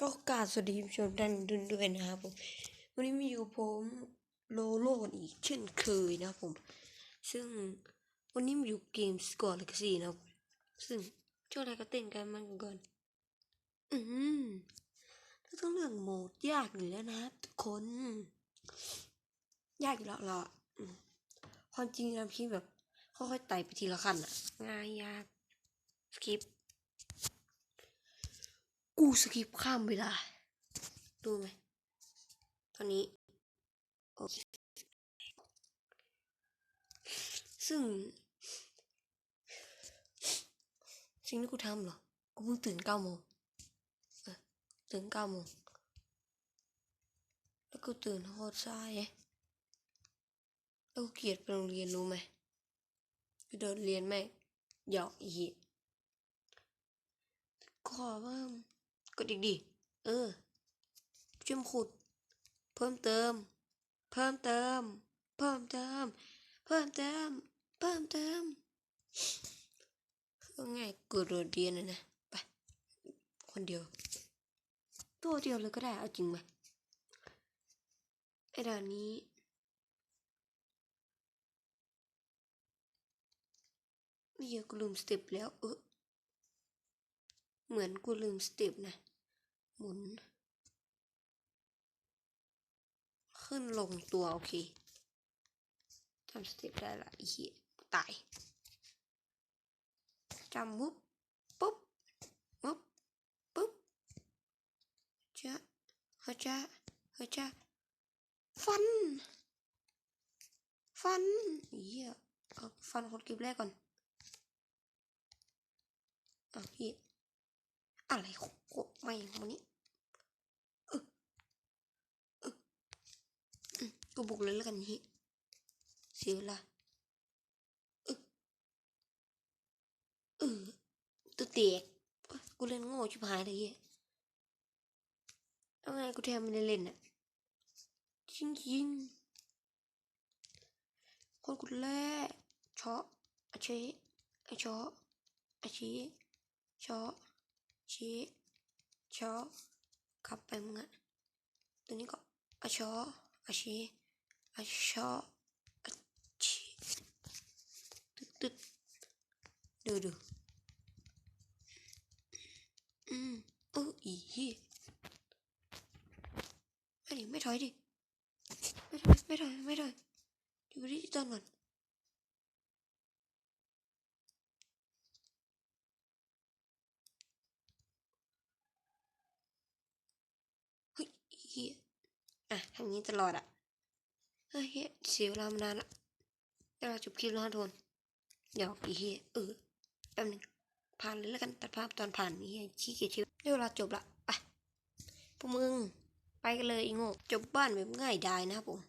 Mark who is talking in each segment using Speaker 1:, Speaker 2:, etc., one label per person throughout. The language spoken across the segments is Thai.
Speaker 1: ก็กราบสวัสดีผู้ชมท่านทุนด้วยนะครับผม วันนี้มีอยู่ผมโลโลอีกเช่นเคยนะครับผม ซึ่งวันนี้มีอยู่เกมสกอร์เลกซี่นะครับ ซึ่งช่วงแรกก็เต้นกันมันก่อน อืมแล้วต้องเรื่องโหมดยากอยู่แล้วนะครับทุกคน ยากอยู่แล้วล่ะอืมความจริงนะพี่แบบค่อยๆไต่ไปทีละขั้นอะง่ายยากสกิป กูสกิปข้ามเวลา ดูไหม ตอนนี้ โอเค ซึ่ง สิ่งที่กูทำเหรอ กูเพิ่งตื่นเก้าโมงตื่นเก้าโมง แล้วกูตื่นโคตรสายแล้วกูเกลียดไปโรงเรียนรู้ไหมกูเดินเรียนแม่งหยอกอีเหี้ยขอว่า กดอีกดิ เออช่วยขุด เพิ่มเติม เพิ่มเติม เพิ่มเติม เพิ่มเติม เพิ่มเติมง่ายกูโดดเรียนนะนะ ไป คนเดียว ตัวเดียวเลยก็ได้ เอาจริงไหมไอ้ด่านนี้เฮียกูลืมสเต็ปแล้ว เออ เหมือนกูลืมสเต็ปนะ หมุน ขึ้นลงตัวโอเคจำสเต็ปได้ละอีเหี้ยตายจำปุ๊บปุ๊บปุ๊บปุ๊บจะเฮาจะเฮาจะฟัน ฟันอ้เหี้ยเอาฟันคนเก็บแรกก่อนอะเหี้ย อะไรโคตรไม่วันนี้กูบุกเลยแล้วกันนี้เสียเวลาเออตัวเตกโอ๊ยกูเล่นโง่ชิบหายเลยเฮียเอาไงกูแทบไม่ได้เล่นอะจริงจริงคนกูแล่ชาะอาเชอาเชาะอาเชเชาะ ชี้ชอขับไปมึงอะตัวนี้ก็อาชออาชีอาชออาชีตึ๊ดตึ๊ดดูดูอืมเอออีเหี้ยไม่ดิไม่ถอยดิ ไม่ถอยไม่ถอยไม่ถอยอยู่ดิจิตอลก่อน เฮ้ย เฮียอะทำงี้ตลอดอะเฮ้ยเฮียเสียเวลามานานละเดี๋ยวเราจบคลิปแล้วนะทุกคนหยอกอีเฮียเออแป๊บนึงผ่านเลยแล้วกันตัดภาพตอนผ่านอีเฮียขี้เกียจชีวิตเดี๋ยวเวลาจบละไปพวกมึงไปกันเลยอีโง่จบบ้านแบบง่ายดายนะครับผม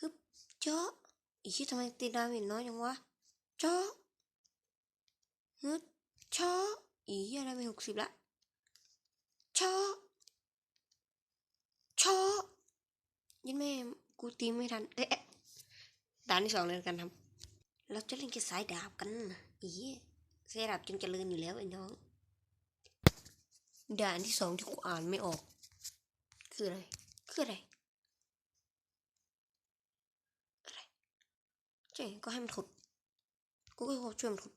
Speaker 1: ฮึบเจาะอีชี้ยทำไมตีดาเมจน้อยจังวะเจาะฮึบเจาะอีเฮียได้ไปหกสิบละเจาะ ชอยินแม่กูตีไม่ทันเอ๊ะด่านที่สองเลยกันครับ เราจะเล่นแค่สายดาบกันอีสายดาบจึงเจริญอยู่แล้วไอ้น้องด่านที่สองที่กูอ่านไม่ออก คืออะไร คืออะไรอะไรเจ๊ก็ให้มันถุดกูก็ช่วยมันถุด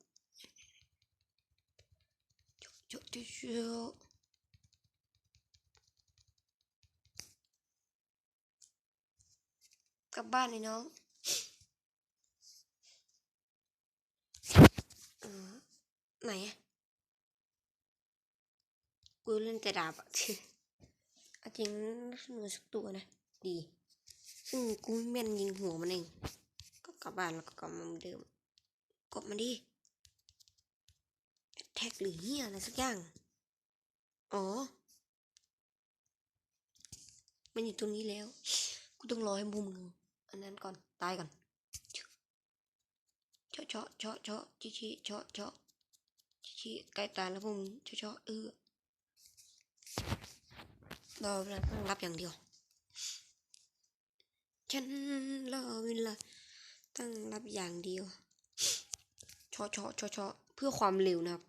Speaker 1: เจาะเจาะเจาะเจาะ ก ลับบ้านเลยน้องออไหนกูเล่นแต่ดาบอะจริงเหนือสักตัวนะ ดีซึ่งกูไม่แม่นยิงหัวมันเอง ก็กลับบ้านแล้วก็กลับมาเหมือนเดิม กดมาดิ แท็กหรือเหี้ยอะไรสักอย่าง อ๋อ มันอยู่ตรงนี้แล้ว กูต้องรอให้บูมึง อันนั้นก่อนตายก่อนเชาะเชาะเชาะเชาะชิชิเชาะเชาะชิชิใกล้ตายแล้วพวกมึงเชาะเชาะเออรอเวลาตั้งรับอย่างเดียว ฉันรอเวลาตั้งรับอย่างเดียวเชาะเชาะเชาะเชาะเพื่อความเร็วนะครับ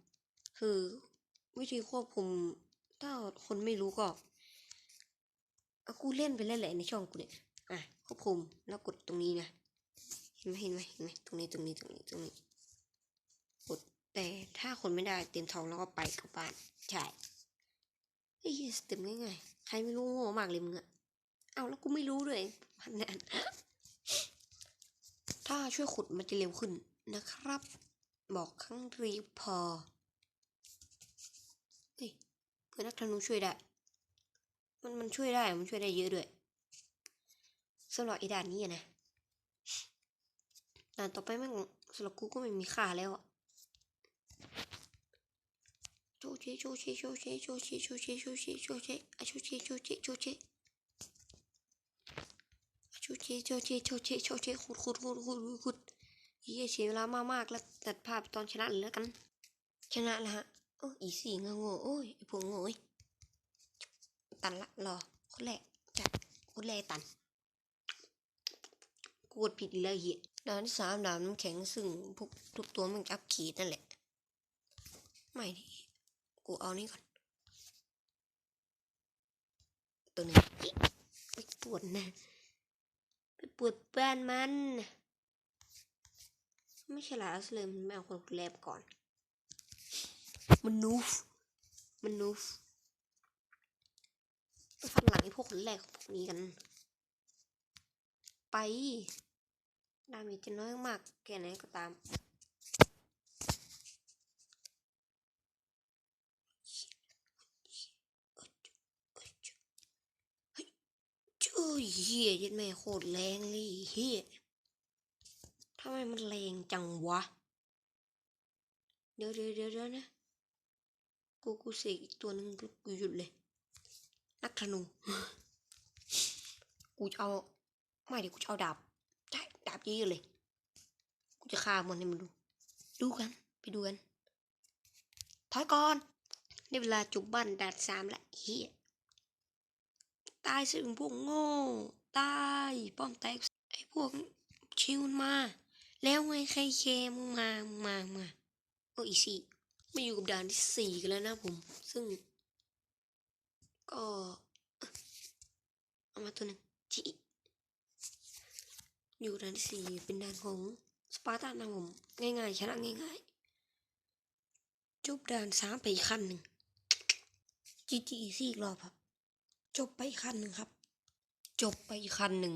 Speaker 1: คือวิธีควบคุม ถ้าคนไม่รู้ก็ กูเล่นไปเล่นแหละในช่องกูเนี่ย ควบคุมแล้วกดตรงนี้นะ เห็นไหมเห็นไหมเห็นไหมตรงนี้ตรงนี้ตรงนี้ตรงนี้ กดแต่ถ้าคนไม่ได้เต็มทองแล้วก็ไปกลับบ้านใช่ไอ้เหี้ยสเต็ปง่ายๆใครไม่รู้โง่มากเลยมึงอะเอาแล้วกูไม่รู้ด้วยพันนั้นถ้าช่วยขุดมันจะเร็วขึ้นนะครับ บอกครั้งรีพอเฮ้ยเพื่อนนักธนูช่วยได้ มันมันช่วยได้มันช่วยได้เยอะด้วย สำหรับไอ้ด่านนี้นะด่านต่อไปแม่งสำหรับกูก็ไม่มีค่าแล้วอะโชเชโชเชโชเชโชเชโชเชโชเชโชเชอะโชเชโชเชโชเชอะโชเชโชเชโชเชโชเชขุดขุดขุดขุดขุดขุดเฮียเสียเวลามากมากแล้วตัดภาพตอนชนะเลยแล้วกัน ชนะแล้วฮะโอ้อีสี่งโง่โอ้ยไอพวกโง่ตันละรอคนแรกจัดคนแรกตัน กูดผิดอีกแล้วเหี้ยด่านที่สามด่านน้ำแข็งซึ่งพวกทุกตัวมันอัพขีดนั่นแหละ ไม่ดิกูเอานี่ก่อน ตัวหนึงไปปวดนะไปปวดแบ้นมัน ไม่ใช่ลายเลยมันไม่เอาคนแรกก่อน มันนูฟมันนูฟไปฟันหลังไอ้พวกคนแรกของพวกนี้กัน ไป ดาเมจจะน้อยมากแค่ไหนก็ตามเฮ้ยเฮียยัดแม่โคตรแรงเลยเฮียทำไมมันแรงจังวะ เดี๋ยวเดี๋ยวเดี๋ยวเดี๋ยวนะ กูกูเสกอีกตัวหนึ่งกูหยุดเลย นักธนู กูจะเอา ไม่เดี๋ยวกูจะเอาดาบใช่ดาบเยอะๆเลย กูจะฆ่ามันให้มันดู ดูกัน ไปดูกัน ถอยก่อนได้เวลาจุบบ้านดาดสามละเฮียตายสิพวกโง่ตายป้อมแตกไอ้พวกชิวมันมาแล้วไงใครเคมึงมามึงมามึงมาโอ้อีสี่มาอยู่กับด่านที่สี่กันแล้วนะผม ซึ่ง ก็เอามาตัวหนึ่งจี อยู่ด่านสี่เป็นด่านของสปาร์ตันนะผมง่ายๆชนะง่ายๆ จบด่านสามไปอีกขั้นหนึ่งจีจีซี่อีกรอบครับ จบไปอีกขั้นหนึ่งครับ จบไปอีกขั้นหนึ่ง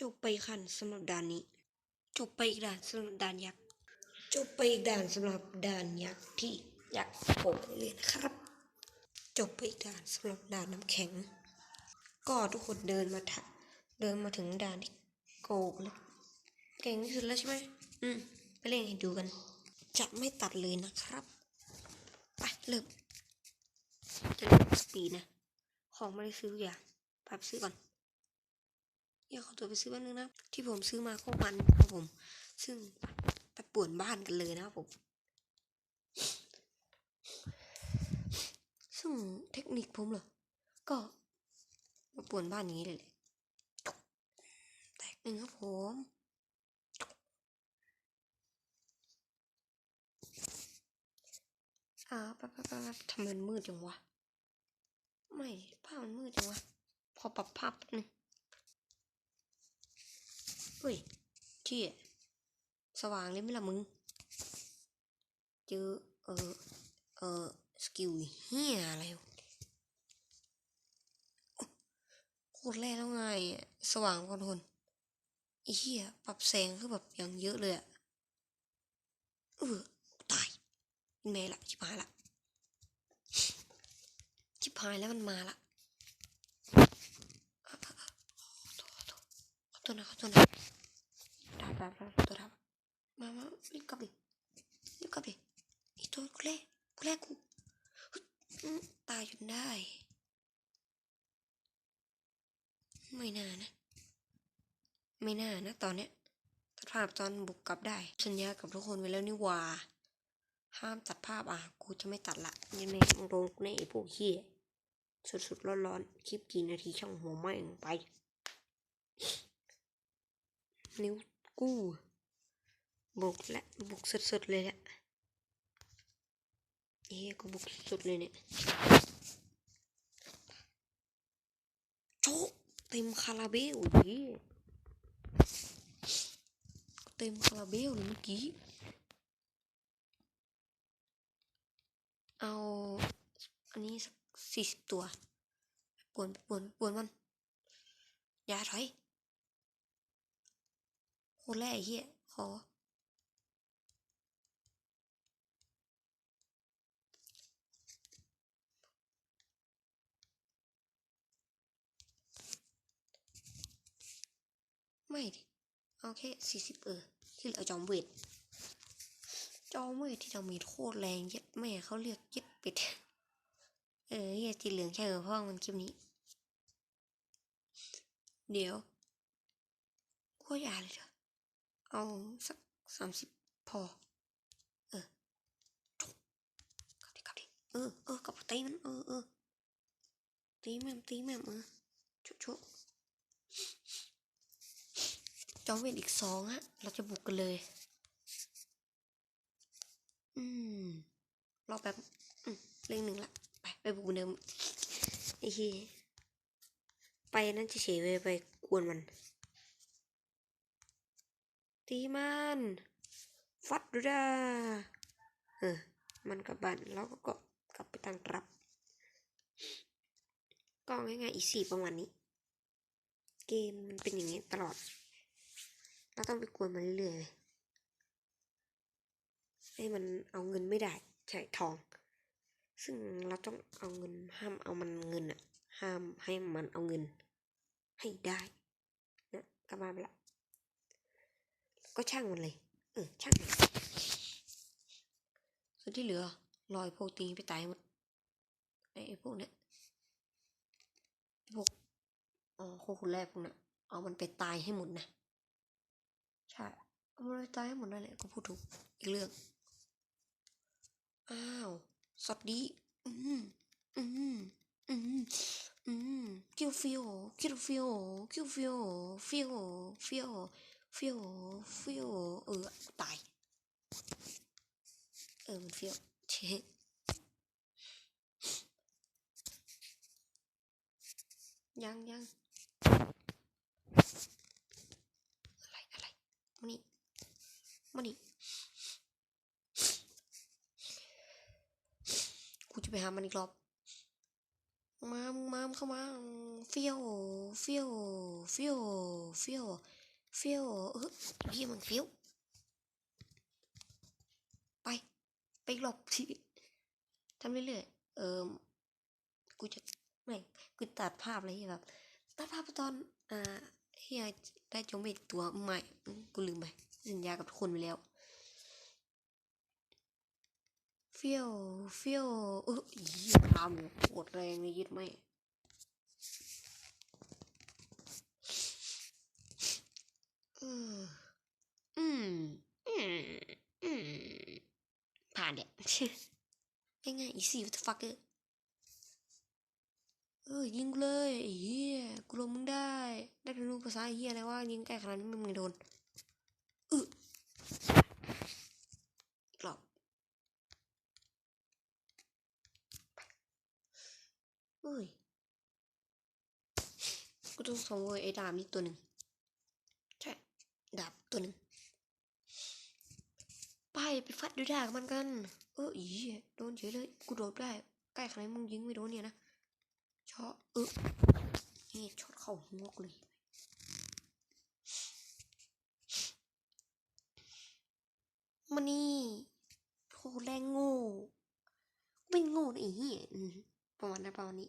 Speaker 1: จบไปอีกขั้นสำหรับด่านนี้ จบไปอีกด่านสำหรับด่านยักษ์จบไปอีกด่านสำหรับด่านยักษ์ที่ยักษ์ผมเลยนะครับ จบไปอีกด่านสำหรับด่านน้ำแข็ง ก็ทุกคนเดินมาถะ เดินมาถึงด่านที่โกกแล้วเก่งที่สุดแล้วใช่ไหมอืมไปเล่นให้ดูกัน จะไม่ตัดเลยนะครับ ไปเริ่มจะเล่นสปีนะ ของไม่ได้ซื้อทุกอย่างไปซื้อก่อนอยากขอตัวไปซื้อบ้านนึงนะ ที่ผมซื้อมาโคตรมันครับผม ซึ่งไปป่วนบ้านกันเลยนะครับผมซึ่งเทคนิคผมเหรอ ก็มาป่วนบ้านอย่างนี้เลย หนึ่งครับผมอ่าแป๊บแป๊บแป๊บแป๊บทำไมมันมืดจังวะ ไม่ภาพมันมืดจังวะ พอปรับภาพนึงเฮ้ยเชี่ยสว่างเลยไหมล่ะมึง เจอ เออ เออ สกิลเฮียอะไรโคตรแร่แล้วไง สว่างกว่าทน ไอ้เฮียปรับแสงคือแบบอย่างเยอะเลยอะเออตายแม่ละชิบหายละชิบหายแล้วมันมาละอะขอโทษขอโทษขอโทษนะขอโทษนะได้ได้ได้ขอโทษครับมามารีบกลับดิรีบกลับดิไอีตัวกูแรกกูแรกกูฮึดอืมตายจนได้ ไม่น่านะ ไม่น่านะตอนเนี้ยตัดภาพตอนบุกกลับได้ สัญญากับทุกคนไว้แล้วนี่ว่า ห้ามตัดภาพอะ กูจะไม่ตัดละยังไงมึงโดนกูแน่ไอ้พวกเฮียสุดๆร้อนๆ คลิปกี่นาทีช่างหัวไม้งไป นิ้วกู้บุกและบุกสุดๆเลยแหละเฮ้ยกูบุกสุดเลยเนี่ยโชะเต็มคาราเบลเฮ้ย เต็มคาราเบลเลยเมื่อกี้ เอาอันนี้สักสี่สิบตัวปวนปวนปวนมัน อย่าถอยคตรแร่ไอ้เหี้ยขอ ไม่ดิเอาแค่สี่สิบเออ ที่เหลือจอมเวทจอมเวทที่เรามีโคตรแรงเย็ดแม่เขาเรียกเย็ดเป็ด เออเฮียจีเหลืองใช่เหรอพ่อมันคลิปนี้ เดี๋ยวกูว่าอยาเลยเถอะเอาสักสามสิบพอ เออจุ๊บกลับดิกลับดิเออเออกลับตีมันเออเออตีแม่มตีแม่มเออชุบชุบ จอมเวทอีกสองฮะ เราจะบุกกันเลย อืมรอแป๊บอืมเรื่องหนึ่งละ ไป ไปบุกเหมือนเดิมไอ้เหี้ยไปนั่นเฉยๆไปไปกวนมัน ตีมันฟัดดูด้าเออมันกลับบ้านแล้วก็ก็กลับไปตั้งรับก็ง่ายๆอีสี่ประมาณนี้ เกมมันเป็นอย่างนี้ตลอด เราต้องไปกวนมันเรื่อยๆให้มันเอาเงินไม่ได้ใช่ทอง ซึ่งเราต้องเอาเงินห้ามเอามันเงินอะห้ามให้มันเอาเงิน ให้ได้นะกลับบ้าไปละก็ช่างมันเลยเออช่างมันส่วนที่เหลือรอยพวกตีไปตายหมดไอ้พวกเนี้ยพวกอ๋อโคคนแรกพวกเนี้ยเอามันไปตายให้หมดนะ เอามันตายให้หมดนั่นแหละก็พูดถูกอีกเรื่อง อ้าวสวัสดี อืมอืมอืมอืมคิวฟิโอคิวฟิโอคิวฟิโอฟิโอฟิโอฟิโอฟิโอเออตายเออมันฟิโอเชยังยังอะไร อะไรมานี่ มานี่กูจะไปหามันอีกรอบมามมามเข้ามาเฟี้ยวเฟี้ยวเฟี้ยวเฟี้ยวเฟี้ยวเออเฮียมันเฟี้ยวไปไปหลบที่ทำเรื่อยๆเออกูจะไม่กูตัดภาพอะไรแบบตัดภาพตอนอ่าเฮียได้จงเบกตัวใหม่กูลืมไป สัญญากับทุกคนไปแล้วเฟี้ยวเฟี้ยวเอออีทำโคตรแรงเลยยึดไม่อืมอืมอืมอืมผ่านเด็ดง่ายๆ easy what the fuck เออยิงกูเลยไอ้เฮียกูลงมึงได้ ได้เรียนรู้ภาษาเฮียอะไรว่ายิงใกล้ขนาดนี้มึงไม่โดน เอออีกรอบเฮ้ยกูต้องขโมยไอ้ดาบนี้ตัวหนึ่งใช่ดาบตัวหนึ่งไปไปฟัดด้วยดาบมันกัน เอออีโดนเฉยเลยกูโดดได้ใกล้ขนาดมึงยิงไม่โดนเนี่ยนะชอเออนี่ช็อตเข้าหัวกูเลย มานี่โหแรงโง่ไม่โง่นะไอ้เหี้ยประมาณนั้นประมาณนี้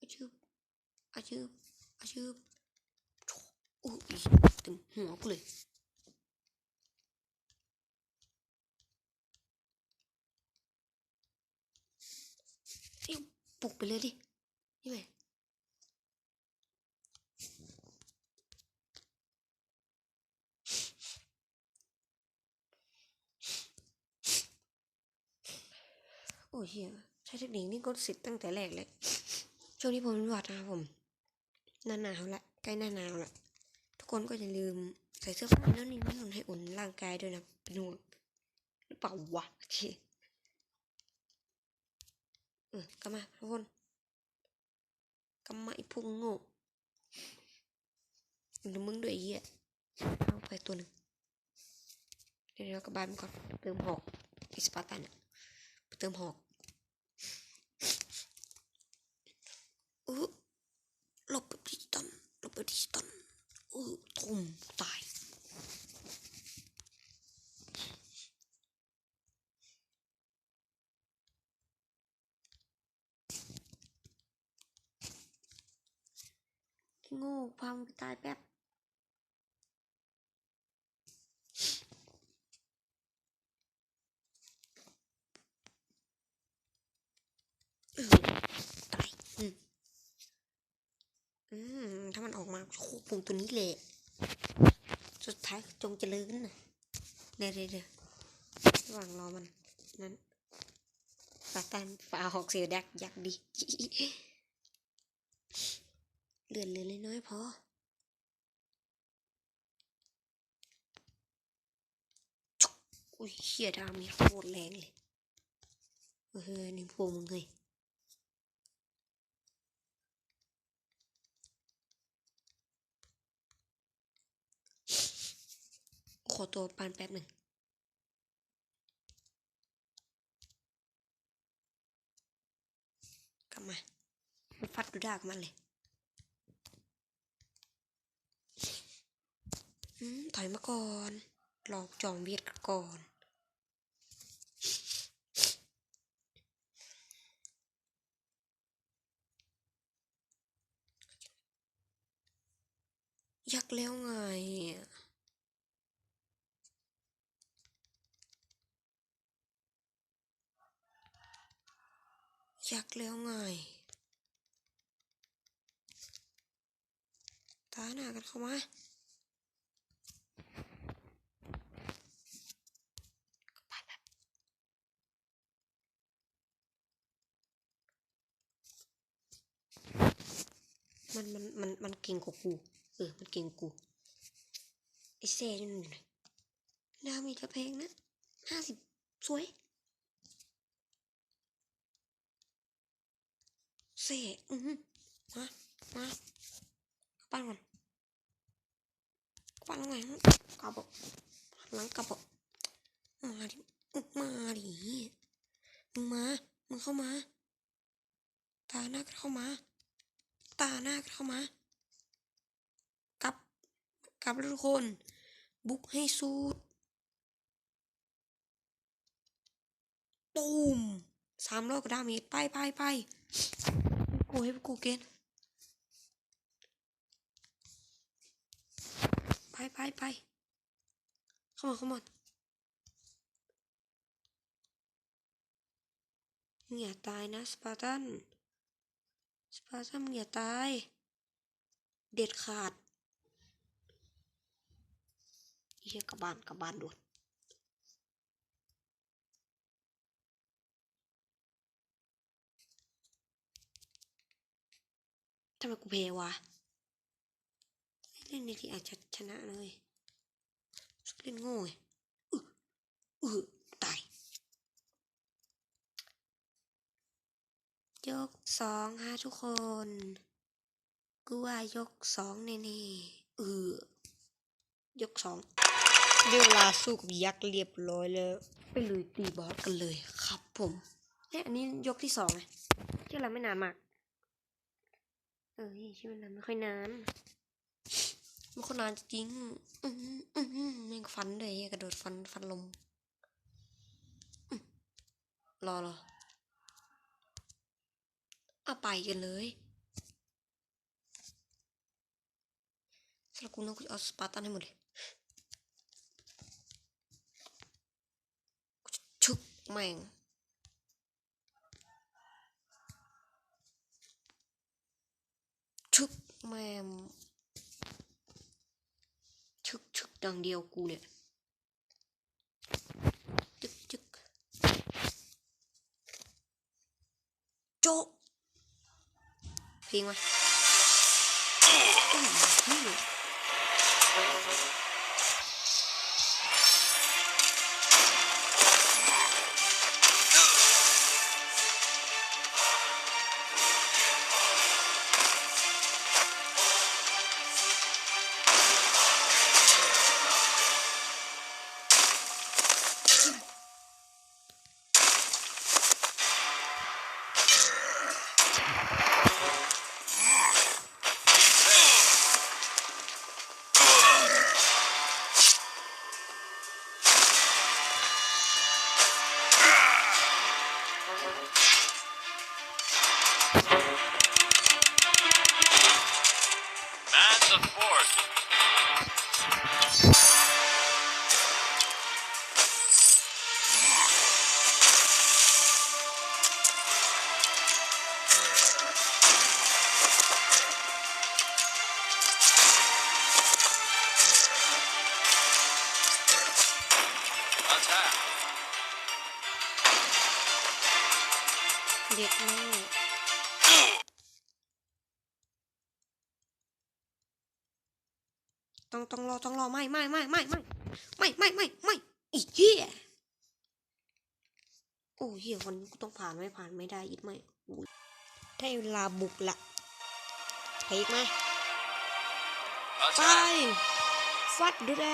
Speaker 1: อาชืบอาชืบอาชืบโอ้ยถึงหัวกูเลยเอ้ยปลุกไปเลยดินี่ไง เฮียใช้เทคนิคนี่ก็เสร็จตั้งแต่แรกเลย ช่วงนี้ผมเป็นหวัดนะผมหน้าหนาวละใกล้หน้าหนาวละทุกคนก็อย่าลืมใส่เสื้อผ้าหน้านิ่งๆให้อุ่นร่างกายด้วยนะเป็นห่วงหรือเปล่าวะโอเคอกลับมาทุกคนกลับมาไอ้พวกโง่หรือมึงด้วยไอ้เหี้ยเอาไปตัวหนึ่งเดี๋ยวเรากลับบ้านมันก่อนเติมหอกไอ้สปาร์ตันอะเติมหอก อู้หลบแบบดิจิตอลหลบแบบดิจิตอลอู้ทุ่มตายโง่พังตายไปบ อืมตายอืมอืม ถ้ามันออกมาควบคุมตัวนี้แหละ สุดท้ายจงเจริญนะเดี๋ยวเดี๋ยวเดี๋ยวระหว่างรอมัน นั้นฟาตันฝา หอกเสียดักอยากดีเลือนเหลือเลยน้อยพออุ้ยเฮียดามีโคตรแรงเลยเออนี่พวกมึงเฮ้ยขอตัวปานแป๊บหนึ่ง กลับมามันฟัดดูดากมันเลยถอยมาก่อน หลอกจองเบียดกันก่อนยักแล้วไง ยักแล้วไงตาหน้ากันเข้ามามันมันมันมันเก่งกว่ากู เออ มันเก่งกูไอ้เซ่นี่นอยู่ไหนดาวมีกระเพงนะห้าสิบสวย เซ่อือหือมามากลับบ้านก่อนกลับบ้นไงกลับบอกหลังกลับบอกมาดิมาดิมึงมามึงเข้ามา ตาหน้าเข้ามา ตาหน้าเข้ามากลับกลับทุกคน บุกให้สุดตูมสามรอบก็ได้มีไปไปไป ให้กูให้กูเกณฑ์ไปไปไปเข้ามาเข้ามามึงอย่าตายนะสปาร์ตัน สปาร์ตันมึงอย่าตาย เด็ดขาดเฮียกลับบ้านกลับานด่วนำไมกูเพวะ เล่นนี้ที่อาจจะชนะเลยเล่นโง่ไงอืออือตายยกสองฮะทุกคน กูว่ายกสองแน่ๆเออยกสองด้เวลาสู้กับยักษ์เรียบร้อยแล้วไปลุยตีบอสกันเลยครับผมเฮ้ยอันนี้ยกที่สองไงใช่เราไม่นานมาก เออใช่เวลาไม่ค่อยนานไม่ค่อยนานจริงอืมอืมแม่งฟันเลยกระโดดฟันฟันลมรอรอเอาไปกันเลยสรับกูนกูจะเอาสปาร์ตันให้หมดเลยชุบแม่ง ชุบแม่งชุกชุกดังเวันนี้กูต้องผ่านไม่ผ่านไม่ได้อีกไม่อุ้ยได้เวลาบุกละเพกมา
Speaker 2: อา
Speaker 1: ไป
Speaker 2: ชา
Speaker 1: ฟัดดูแล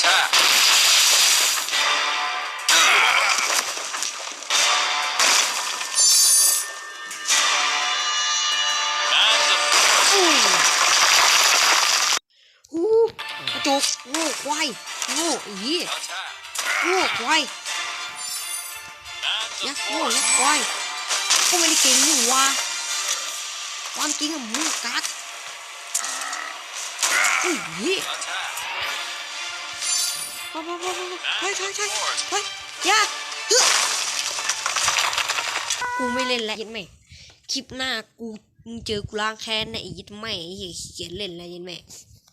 Speaker 2: Attack. Man the fort.
Speaker 1: อู้กระจกโง่ควายโง่ไอ้เหี้ยโง่ควายยักษ์โง่
Speaker 2: fort.
Speaker 1: ยักษ์ควายกูไม่ได้เก่งนี่หวะความจริงอะมึงกักอุ้ย เหี้ย
Speaker 2: Attack.
Speaker 1: ไปไปไปไปไปใช่ใช่ใช่เฮ้ยอย่ากูไม่เล่นแล้วยินแม่คลิปหน้ากูมึงเจอกูล้างแค้นนะไอ้ยิดแม่ไอ้เหี้ยเขียนเล่นแล้วยินแม่